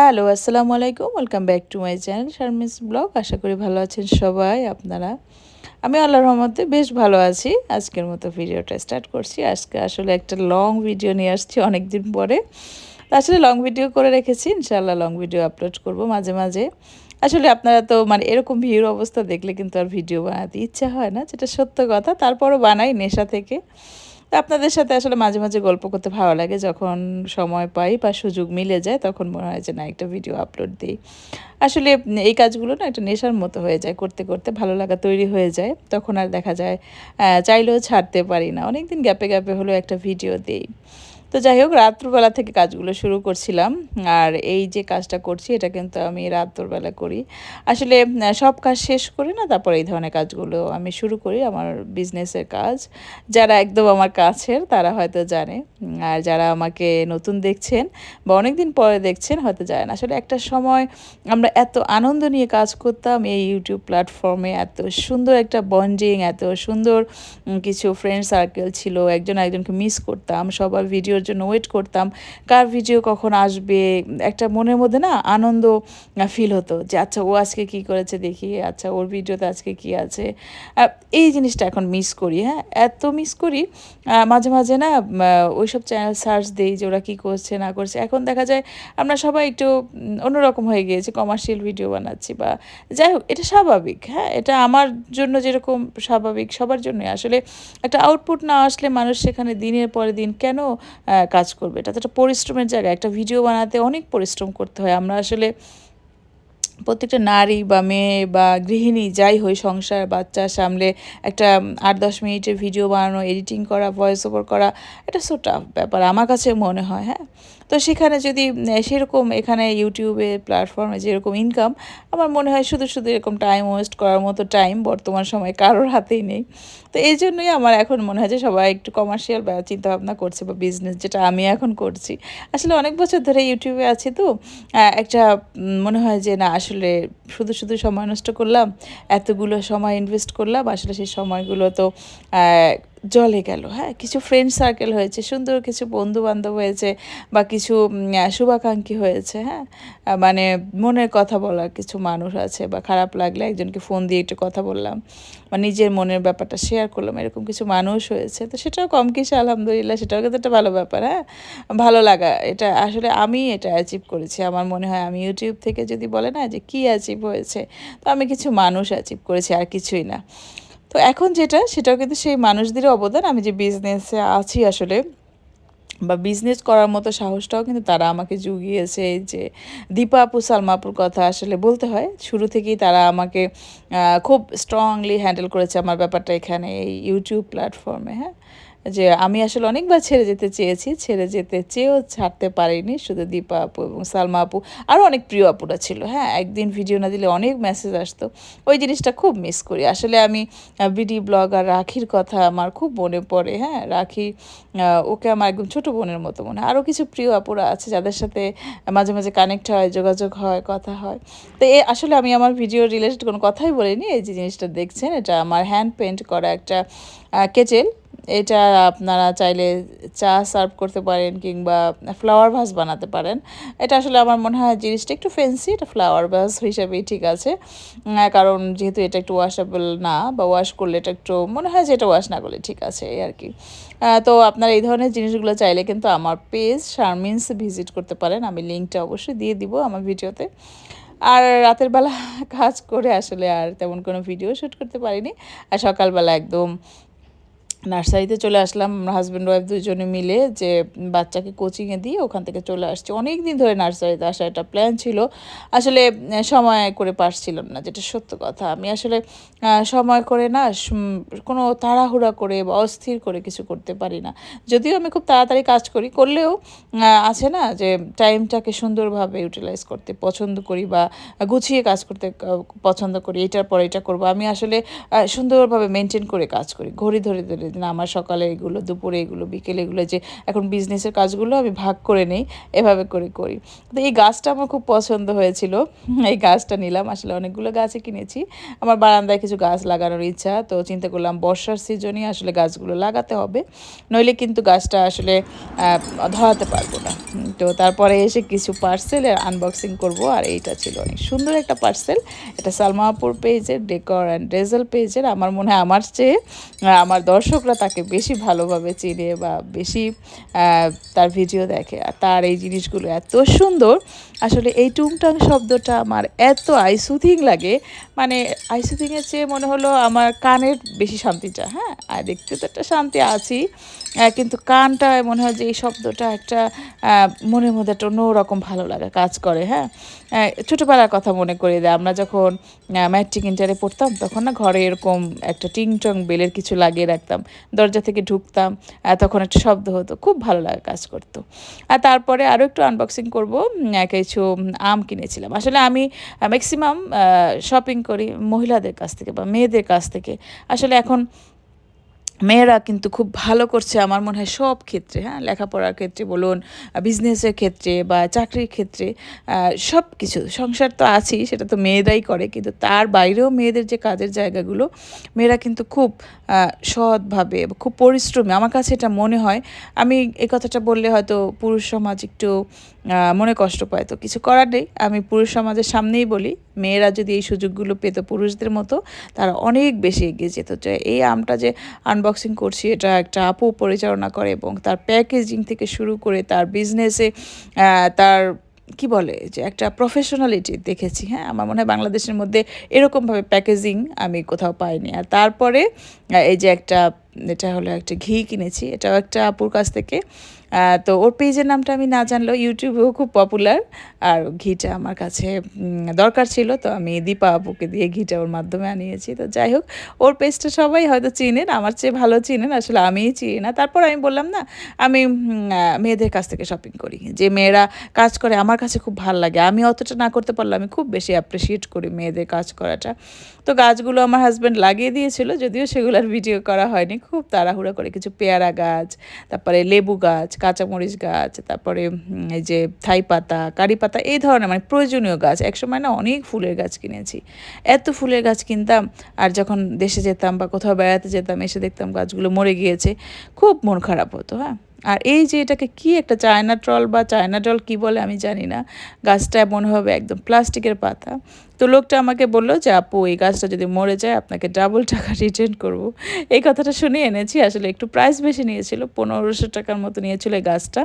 Hello, আসসালামু আলাইকুম। Welcome back to my channel Sharmi's blog আশা করি ভালো আছেন সবাই আপনারা। আমি আল্লাহর রহমতে বেশ ভালো আছি। আজকের মতো ভিডিওটা স্টার্ট করছি। আজকে আসলে একটা লং ভিডিও নিয়ে আসছি অনেক দিন পরে আসলে লং ভিডিও করে রেখেছি। ইনশাআল্লাহ লং ভিডিও আপলোড করব মাঝে মাঝে। আসলে আপনারা তো মানে এরকম ভিড় অবস্থা দেখলে কিন্তু আর ভিডিও বানাতে ইচ্ছা হয় না, যেটা সত্য কথা। তারপরও বানাই নেশা থেকে। তো আপনাদের সাথে আসলে মাঝে মাঝে গল্প করতে ভালো লাগে। যখন সময় পাই বা সুযোগ মিলে যায়, তখন মনে হয় যে না, একটা ভিডিও আপলোড দিই। আসলে এই কাজগুলো না একটা নেশার মতো হয়ে যায়, করতে করতে ভালো লাগা তৈরি হয়ে যায়। তখন আর দেখা যায় চাইলেও ছাড়তে পারি না। অনেকদিন গ্যাপে গ্যাপে হলেও একটা ভিডিও দিই। তো যাই হোক, রাত্রবেলা থেকে কাজগুলো শুরু করছিলাম। আর এই যে কাজটা করছি, এটা কিন্তু আমি রাত্রবেলা করি। আসলে সব কাজ শেষ করি না, তারপর এই ধরনের কাজগুলো আমি শুরু করি, আমার বিজনেসের কাজ। যারা একদম আমার কাছের, তারা হয়তো জানে। আর যারা আমাকে নতুন দেখছেন বা অনেক দিন পরে দেখছেন, হয়তো জানেন। আসলে একটা সময় আমরা এত আনন্দ নিয়ে কাজ করতাম, এই ইউটিউব প্ল্যাটফর্মে এত সুন্দর একটা বন্ডিং এত সুন্দর কিছু ফ্রেন্ড সার্কেল ছিল, একজন একজনকে মিস করতাম, সবার ভিডিও ভিডিওর জন্য ওয়েট করতাম। কার ভিডিও কখন আসবে? একটা মনের মধ্যে না আনন্দ ফিল হতো যে আচ্ছা ও আজকে কি করেছে দেখি আচ্ছা ওর ভিডিওতে আজকে কি আছে? এই জিনিসটা এখন মিস করি হ্যাঁ? এত মিস করি মাঝে মাঝে না ওইসব চ্যানেল সার্চ দিই যে, ওরা কী করছে, না করছে। এখন দেখা যায় আমরা সবাই একটু অন্যরকম হয়ে গিয়েছি কমার্শিয়াল ভিডিও বানাচ্ছি বা যাই হোক, এটা স্বাভাবিক হ্যাঁ? এটা আমার জন্য যেরকম স্বাভাবিক, সবার জন্যই। আসলে একটা আউটপুট না আসলে মানুষ সেখানে দিনের পরে দিন কেন কাজ করবে। এটা তো একটা পরিশ্রমের জায়গা। একটা ভিডিও বানাতে অনেক পরিশ্রম করতে হয়। আমরা আসলে প্রত্যেকটা নারী বা মেয়ে বা গৃহিণী যাই হই সংসার, বাচ্চা সামলে একটা আট দশ মিনিটের ভিডিও বানানো এডিটিং করা ভয়েস ওভার করা, এটা সো টাফ ব্যাপার আমার কাছে মনে হয় হ্যাঁ। তো সেখানে যদি সেরকম এখানে ইউটিউবে প্ল্যাটফর্মে যেরকম ইনকাম আমার মনে হয় শুধু শুধু এরকম টাইম ওয়েস্ট করার মতো টাইম বর্তমান সময়ে কারোর হাতেই নেই। তো এই জন্যই আমার এখন মনে হয় যে সবাই একটু কমার্শিয়াল চিন্তাভাবনা করছে বা বিজনেস যেটা আমি এখন করছি। আসলে অনেক বছর ধরে ইউটিউবে আছি তো একটা মনে হয় যে না আসলে শুধু শুধু সময় নষ্ট করলাম এতগুলো সময় ইনভেস্ট করলাম আসলে সেই সময়গুলো তো জলে গেল হ্যাঁ? কিছু ফ্রেন্ড সার্কেল হয়েছে, সুন্দর কিছু বন্ধু বান্ধব হয়েছে বা কিছু শুভাকাঙ্ক্ষী হয়েছে হ্যাঁ? মানে মনের কথা বলার কিছু মানুষ আছে বা খারাপ লাগলে একজনকে ফোন দিয়ে একটু কথা বললাম বা নিজের মনের ব্যাপারটা শেয়ার করলাম, এরকম কিছু মানুষ হয়েছে। তো সেটাও কম কিছু, আলহামদুলিল্লাহ, সেটাও কিন্তু একটা ভালো ব্যাপার হ্যাঁ? ভালো লাগা, এটা আসলে আমি এটা অ্যাচিভ করেছি। আমার মনে হয় আমি ইউটিউব থেকে যদি বলে না যে কী অ্যাচিভ হয়েছে, তো আমি কিছু মানুষ অ্যাচিভ করেছি, আর কিছুই না। তো এখন যেটা, সেটাও কিন্তু সেই মানুষদের অবদান। আমি যে বিজনেসে আছি আসলে বা বিজনেস করার মতো সাহসটাও কিন্তু তারা আমাকে জুগিয়েছে যে, দীপা আপু, সালমা আপুর কথা আসলে বলতে হয়। শুরু থেকেই তারা আমাকে খুব স্ট্রংলি হ্যান্ডেল করেছে আমার ব্যাপারটা এখানে এই ইউটিউব প্ল্যাটফর্মে হ্যাঁ? যে আমি আসলে অনেকবার ছেড়ে যেতে চেয়েছি, ছেড়ে যেতে চেয়েও ছাড়তে পারিনি। শুধু দীপা আপু এবং সালমা আপু আরও অনেক প্রিয় আপুরা ছিল হ্যাঁ? একদিন ভিডিও না দিলে অনেক মেসেজ আসতো। ওই জিনিসটা খুব মিস করি। আসলে আমি বিডি ব্লগ আর রাখির কথা আমার খুব মনে পড়ে হ্যাঁ? রাখি ওকে আমার একদম ছোটো বোনের মতো মনে হয়। আরও কিছু প্রিয় আপুরা আছে যাদের সাথে মাঝে মাঝে কানেক্ট হয়, যোগাযোগ হয়, কথা হয়। তো এ, আসলে আমি আমার ভিডিও রিলেটেড কোনো কথাই বলিনি। এই যে জিনিসটা দেখছেন, এটা আমার হ্যান্ড পেন্ট করা একটা কেচেল এটা আপনারা চাইলে চা সার্ভ করতে পারেন কিংবা ফ্লাওয়ার ভাস বানাতে পারেন। এটা আসলে আমার মনে হয় জিনিসটা একটু ফেন্সি এটা ফ্লাওয়ার ভাস হিসাবেই ঠিক আছে। কারণ যেহেতু এটা একটু ওয়াশেবল না বা ওয়াশ করলে এটা একটু মনে হয় যে এটা ওয়াশ না করলে ঠিক আছে আর কি। তো আপনারা এই ধরনের জিনিসগুলো চাইলে কিন্তু আমার পেজ শারমিনস ভিজিট করতে পারেন। আমি লিঙ্কটা অবশ্যই দিয়ে দিব আমার ভিডিওতে আর রাতের বেলা কাজ করে আসলে আর তেমন কোনো ভিডিও শ্যুট করতে পারিনি। আর সকালবেলা একদম নার্সারিতে চলে আসলাম হাজব্যান্ড ওয়াইফ দুজনে মিলে যে বাচ্চাকে কোচিংয়ে দিয়ে ওখান থেকে চলে আসছি। অনেক দিন ধরে নার্সারিতে আসার একটা প্ল্যান ছিল। আসলে সময় করে পারছিলাম না, যেটা সত্য কথা। আমি আসলে সময় করে না কোনো তাড়াহুড়া করে বা অস্থির করে কিছু করতে পারি না। যদিও আমি খুব তাড়াতাড়ি কাজ করি, করলেও আছে না যে টাইমটাকে সুন্দরভাবে ইউটিলাইজ করতে পছন্দ করি বা গুছিয়ে কাজ করতে পছন্দ করি, এটার পর এটা করব। আমি আসলে সুন্দরভাবে মেনটেন করে কাজ করি, ঘড়ি ধরে ধরে না আমার সকালে এগুলো, দুপুরে এগুলো, বিকেলে এগুলো, যে এখন বিজনেসের কাজগুলো আমি ভাগ করে নেই, এভাবে করে করি। তো এই গাছটা আমার খুব পছন্দ হয়েছিল। এই গাছটা নিলাম, আসলে অনেকগুলো গাছই কিনেছি। আমার বারান্দায় কিছু গাছ লাগানোর ইচ্ছা, তো চিন্তা করলাম বর্ষার সিজনই আসলে গাছগুলো লাগাতে হবে। নইলে কিন্তু গাছটা আসলে ধরাতে পারব না। তো তারপরে এসে কিছু পার্সেলের আনবক্সিং করব, আর এইটা ছিল অনেক সুন্দর একটা পার্সেল এটা সালমাপুর পেজের ডেকর অ্যান্ড ড্রেজেল পেজের আমার মনে হয় আমার চেয়ে, আমার দর্শকরা তাকে বেশি ভালোভাবে চেনে বা বেশি তার ভিডিও দেখে। আর তার এই জিনিসগুলো এত সুন্দর। আসলে এই টুংটাং শব্দটা আমার এত আইসুথিং লাগে। মানে আইসুথিংয়ের চেয়ে মনে হলো আমার কানের বেশি শান্তিটা হ্যাঁ? আর দেখতে তো একটা শান্তি আছি। কিন্তু কানটা মনে হয় যে এই শব্দটা একটা মনের মধ্যে একটা অন্যরকম ভালো লাগা কাজ করে হ্যাঁ? ছোটোবেলার কথা মনে করে দেয়। আমরা যখন ম্যাট্রিক ইন্টারে পড়তাম, তখন না ঘরে এরকম একটা টিং টং বেলের কিছু লাগিয়ে রাখতাম। দরজা থেকে ঢুকতাম তখন একটা শব্দ হতো, খুব ভালো লাগা কাজ করতো। আর তারপরে আরও একটু আনবক্সিং করব কিছু আম কিনেছিলাম। আসলে আমি ম্যাক্সিমাম শপিং করি মহিলাদের কাছ থেকে বা মেয়েদের কাছ থেকে। আসলে এখন মেয়েরা কিন্তু খুব ভালো করছে আমার মনে হয় সব ক্ষেত্রে হ্যাঁ? লেখাপড়ার ক্ষেত্রে বলুন বিজনেসের ক্ষেত্রে বা চাকরির ক্ষেত্রে সব কিছু, সংসার তো আছেই, সেটা তো মেয়েরাই করে, কিন্তু তার বাইরেও মেয়েদের যে কাজের জায়গাগুলো, মেয়েরা কিন্তু খুব সৎভাবে খুব পরিশ্রমী। আমার কাছে এটা মনে হয়, আমি এই কথাটা বললে হয়তো পুরুষ সমাজ একটু মনে কষ্ট পায়। তো কিছু করার নেই, আমি পুরুষ সমাজের সামনেই বলি, মেয়েরা যদি এই সুযোগগুলো পেত পুরুষদের মতো, তারা অনেক বেশি এগিয়ে যেত। এই আমটা যে আনবক্সিং করছি, এটা একটা আপু পরিচালনা করে এবং তার প্যাকেজিং থেকে শুরু করে তার বিজনেসে তার, কি বলে, যে একটা প্রফেশনালিটি দেখেছি হ্যাঁ? আমার মনে হয় বাংলাদেশের মধ্যে এরকমভাবে প্যাকেজিং আমি কোথাও পাইনি। আর তারপরে এই যে একটা এটা হলো একটা ঘি কিনেছি, এটাও একটা আপুর কাছ থেকে। তো ওর পেজের নামটা আমি না জানলেও ইউটিউবেও খুব পপুলার আর ঘিটা আমার কাছে দরকার ছিল, তো আমি দীপা আপুকে দিয়ে ঘিটা ওর মাধ্যমে আনিয়েছি। তো যাই হোক, ওর পেজটা সবাই হয়তো চিনেন, আমার চেয়ে ভালো চিনেন, আসলে আমিই চিনি না। তারপর আমি বললাম, না, আমি মেয়েদের কাছ থেকে শপিং করি। যে মেয়েরা কাজ করে, আমার কাছে খুব ভালো লাগে। আমি অতটা না করতে পারলে আমি খুব বেশি অ্যাপ্রিসিয়েট করি মেয়েদের কাজ করাটা। তো গাছগুলো আমার হাজব্যান্ড লাগিয়ে দিয়েছিল, যদিও সেগুলোর ভিডিও করা হয়নি। খুব তাড়াহুড়া করে কিছু পেয়ারা গাছ, তারপরে লেবু গাছ, কাঁচামরিচ গাছ, তারপরে এই যে থাই পাতা, কারি পাতা, এই ধরনের মানে প্রয়োজনীয় গাছ। একসময় না অনেক ফুলের গাছ কিনেছি। এত ফুলের গাছ কিনতাম, আর যখন দেশে যেতাম বা কোথাও বেড়াতে যেতাম, এসে দেখতাম গাছগুলো মরে গিয়েছে, খুব মন খারাপ হতো হ্যাঁ। আর এই যে এটাকে কি একটা চায়না ট্রল বা চায়না ট্রল কি বলে আমি জানি না, গাছটা মনে হবে একদম প্লাস্টিকের পাতা। তো লোকটা আমাকে বলল যে, আপু, এই গাছটা যদি মরে যায় আপনাকে ডাবল টাকা রিটার্ন করব। এই কথাটা শুনে এনেছি, আসলে একটু প্রাইস বেশি নিয়েছিল, পনেরোশো টাকার মতো নিয়েছিল এই গাছটা।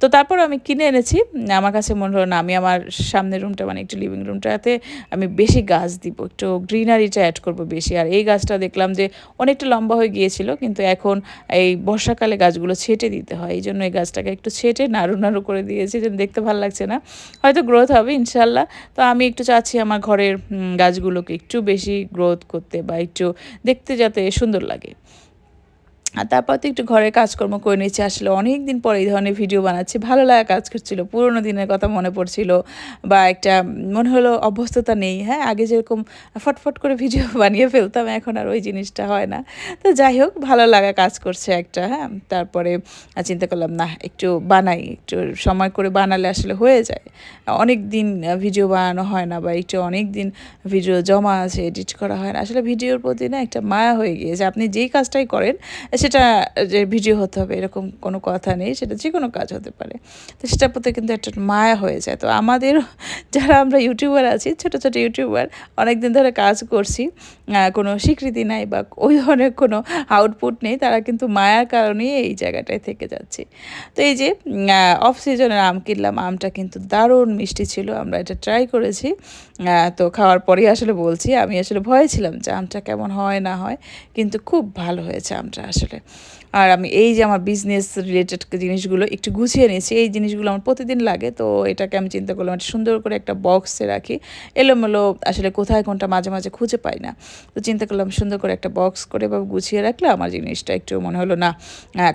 তো তারপর আমি কিনে এনেছি, আমার কাছে মনে হলো না, আমি আমার সামনের রুমটা মানে একটু লিভিং রুমটাতে আমি বেশি গাছ দিব, একটু গ্রিনারিটা অ্যাড করব বেশি। আর এই গাছটা দেখলাম যে অনেকটা লম্বা হয়ে গিয়েছিল, কিন্তু এখন এই বর্ষাকালে গাছগুলো ছেটে দিতে। হয়। এই জন্য এই গাছটাকে একটু ছেটে নাড়ু নাড়ু করে দিয়েছি যেন দেখতে ভালো লাগছে না। হয়তো গ্রোথ হবে ইনশাল্লাহ তো আমি একটু চাচ্ছি আমার ঘরের গাছগুলোকে একটু বেশি গ্রোথ করতে বা একটু দেখতে যাতে সুন্দর লাগে। আর তারপর তো একটু ঘরের কাজকর্ম করে নিচ্ছি আসলে অনেক দিন পর এই ধরনের ভিডিও বানাচ্ছি। ভালো লাগা কাজ করছিল, পুরোনো দিনের কথা মনে পড়ছিল বা একটা মনে হলো অভ্যস্ততা নেই। হ্যাঁ আগে যেরকম ফটফট করে ভিডিও বানিয়ে ফেলতাম, এখন আর ওই জিনিসটা হয় না। তো যাই হোক, ভালো লাগা কাজ করছে একটা হ্যাঁ। তারপরে চিন্তা করলাম না একটু বানাই, একটু সময় করে বানালে আসলে হয়ে যায়। অনেক দিন ভিডিও বানানো হয় না বা একটু অনেক দিন ভিডিও জমা আছে এডিট করা হয় না। আসলে ভিডিওর প্রতি না একটা মায়া হয়ে গিয়েছে। আপনি যেই কাজটাই করেন সেটা, যে ভিডিও হতে হবে, এরকম কোনো কথা নেই, সেটা যে কোনো কাজ হতে পারে। তো সেটার প্রতি কিন্তু একটা মায়া হয়ে যায়। তো আমাদের যারা আমরা ইউটিউবার আছি, ছোটো ছোটো ইউটিউবার অনেক দিন ধরে কাজ করছি কোনো স্বীকৃতি নাই বা ওই ধরনের কোনো আউটপুট নেই, তারা কিন্তু মায়ার কারণেই এই জায়গাটায় থেকে যাচ্ছে। তো এই যে অফ সিজনের আম কিনলাম, আমটা কিন্তু দারুণ মিষ্টি ছিল, আমরা এটা ট্রাই করেছি। তো খাওয়ার পরেই আসলে বলছি, আমি আসলে ভয়ে ছিলাম যে আমটা কেমন হয় না হয়, কিন্তু খুব ভালো হয়েছে আমটা আসলে। আর আমি এই যে আমার বিজনেস রিলেটেড জিনিসগুলো একটু গুছিয়ে নিয়েছি, এই জিনিসগুলো আমার প্রতিদিন লাগে। তো এটাকে আমি চিন্তা করলাম একটা সুন্দর করে একটা বক্সে রাখি। এলোমেলো আসলে কোথায় কোনটা মাঝে মাঝে খুঁজে পাই না। তো চিন্তা করলাম সুন্দর করে একটা বক্স করে বা গুছিয়ে রাখলে আমার জিনিসটা একটু মনে হলো, না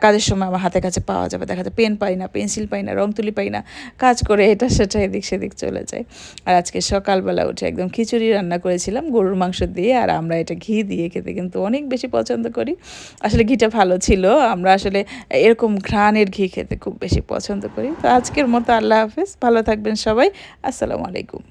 কাজের সময় আমার হাতে কাছে পাওয়া যাবে। দেখা যায় পেন পাই না, পেন্সিল পাই না, রং তুলি পাই না। কাজ করে এটা সেটা এদিক সেদিক চলে যায়। আর আজকে সকালবেলা উঠে একদম খিচুড়ি রান্না করেছিলাম গরুর মাংস দিয়ে, আর আমরা এটা ঘি দিয়ে খেতে কিন্তু অনেক বেশি পছন্দ করি। আসলে ঘিটা ভালো ভালো ছিল, আমরা আসলে এরকম ঘ্রাণের ঘি খেতে খুব বেশি পছন্দ করি। তো আজকের মতো আল্লাহ হাফিজ, ভালো থাকবেন সবাই, আসসালামু আলাইকুম।